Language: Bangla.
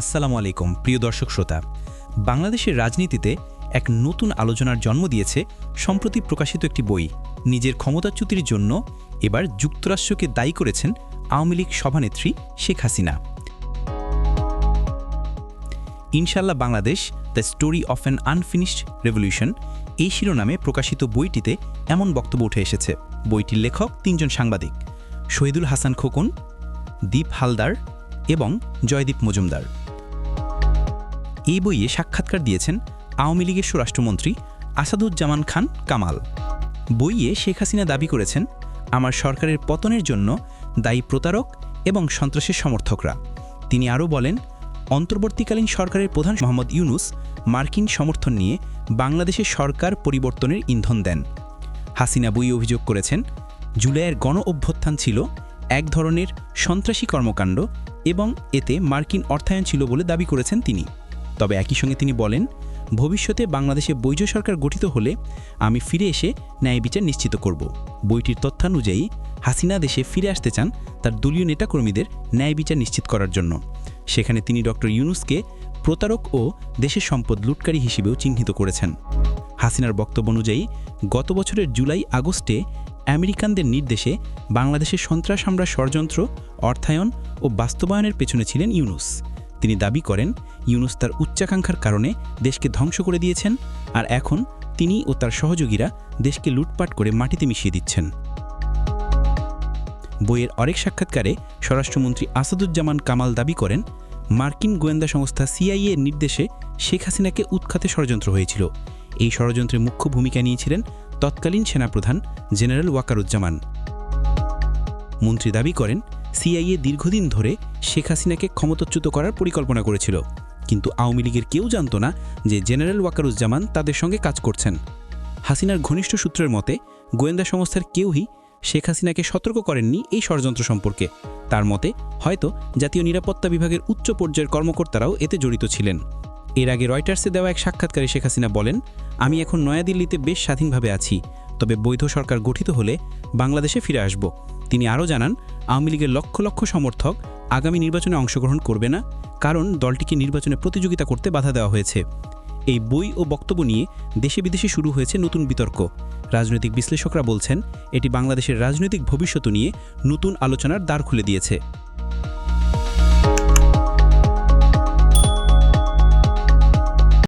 আসসালামু আলাইকুম, প্রিয় দর্শক শ্রোতা। বাংলাদেশের রাজনীতিতে এক নতুন আলোচনার জন্ম দিয়েছে সম্প্রতি প্রকাশিত একটি বই, নিজের ক্ষমতাচ্যুতির জন্য এবার যুক্তরাষ্ট্রকে দায়ী করেছেন আওয়ামী লীগ সভানেত্রী শেখ হাসিনা। ইনশাল্লাহ Bangladesh, the story of an unfinished revolution, এই শিরোনামে প্রকাশিত বইটিতে এমন বক্তব্য উঠে এসেছে। বইটির লেখক তিনজন সাংবাদিক, শহীদুল হাসান খোকন, দীপ হালদার এবং জয়দীপ মজুমদার। এই বইয়ে সাক্ষাৎকার দিয়েছেন আওয়ামী লীগের স্বরাষ্ট্রমন্ত্রী আসাদুজ্জামান খান কামাল। বইয়ে শেখ হাসিনা দাবি করেছেন, আমার সরকারের পতনের জন্য দায়ী প্রতারক এবং সন্ত্রাসের সমর্থকরা। তিনি আরও বলেন, অন্তর্বর্তীকালীন সরকারের প্রধান মোহাম্মদ ইউনুস মার্কিন সমর্থন নিয়ে বাংলাদেশের সরকার পরিবর্তনের ইন্ধন দেন। হাসিনা বই অভিযোগ করেছেন, জুলাইয়ের গণ অভ্যুত্থান ছিল এক ধরনের সন্ত্রাসী কর্মকাণ্ড এবং এতে মার্কিন অর্থায়ন ছিল বলে দাবি করেছেন তিনি। তবে একই সঙ্গে তিনি বলেন, ভবিষ্যতে বাংলাদেশে বৈধ সরকার গঠিত হলে আমি ফিরে এসে ন্যায় বিচার নিশ্চিত করব। বইটির তথ্যানুযায়ী, হাসিনা দেশে ফিরে আসতে চান তার দলীয় নেতাকর্মীদের ন্যায় বিচার নিশ্চিত করার জন্য। সেখানে তিনি ডক্টর ইউনুসকে প্রতারক ও দেশের সম্পদ লুটকারী হিসেবেও চিহ্নিত করেছেন। হাসিনার বক্তব্য অনুযায়ী, গত বছরের জুলাই আগস্টে আমেরিকানদের নির্দেশে বাংলাদেশের সন্ত্রাস হামলা ষড়যন্ত্র, অর্থায়ন ও বাস্তবায়নের পেছনে ছিলেন ইউনুস। তিনি দাবি করেন, ইউনুস তার উচ্চাকাঙ্ক্ষার কারণে দেশকে ধ্বংস করে দিয়েছেন, আর এখন তিনি ও তার সহযোগীরা দেশকে লুটপাট করে মাটিতে মিশিয়ে দিচ্ছেন। বইয়ের অনেক সাক্ষাৎকারে স্বরাষ্ট্রমন্ত্রী আসাদুজ্জামান কামাল দাবি করেন, মার্কিন গোয়েন্দা সংস্থা সিআইএ এর নির্দেশে শেখ হাসিনাকে উৎখাতে ষড়যন্ত্র হয়েছিল। এই ষড়যন্ত্রে মুখ্য ভূমিকা নিয়েছিলেন তৎকালীন সেনাপ্রধান জেনারেল ওয়াকারুজ্জামান। মন্ত্রী দাবি করেন সিআইএ দীর্ঘদিন ধরে শেখ হাসিনাকে ক্ষমতাচ্যুত করার পরিকল্পনা করেছিল। কিন্তু আওয়ামী লীগের কেউ জানত না যে জেনারেল ওয়াকারুজ্জামান তাদের সঙ্গে কাজ করছেন। হাসিনার ঘনিষ্ঠ সূত্রের মতে, গোয়েন্দা সংস্থার কেউই শেখ হাসিনাকে সতর্ক করেননি এই ষড়যন্ত্র সম্পর্কে। তার মতে, হয়তো জাতীয় নিরাপত্তা বিভাগের উচ্চ পর্যায়ের কর্মকর্তারাও এতে জড়িত ছিলেন। এর আগে রয়টার্সে দেওয়া এক সাক্ষাৎকারে শেখ হাসিনা বলেন, আমি এখন নয়াদিল্লিতে বেশ স্বাধীনভাবে আছি। তবে বৈধ সরকার গঠিত হলে বাংলাদেশে ফিরে আসব। তিনি আরও জানান, আওয়ামী লীগের লক্ষ লক্ষ সমর্থক আগামী নির্বাচনে অংশগ্রহণ করবে না, কারণ দলটিকে নির্বাচনে প্রতিযোগিতা করতে বাধা দেওয়া হয়েছে। এই বই ও বক্তব্য নিয়ে দেশে বিদেশে শুরু হয়েছে নতুন বিতর্ক। রাজনৈতিক বিশ্লেষকরা বলছেন, এটি বাংলাদেশের রাজনৈতিক ভবিষ্যৎ নিয়ে নতুন আলোচনার দ্বার খুলে দিয়েছে।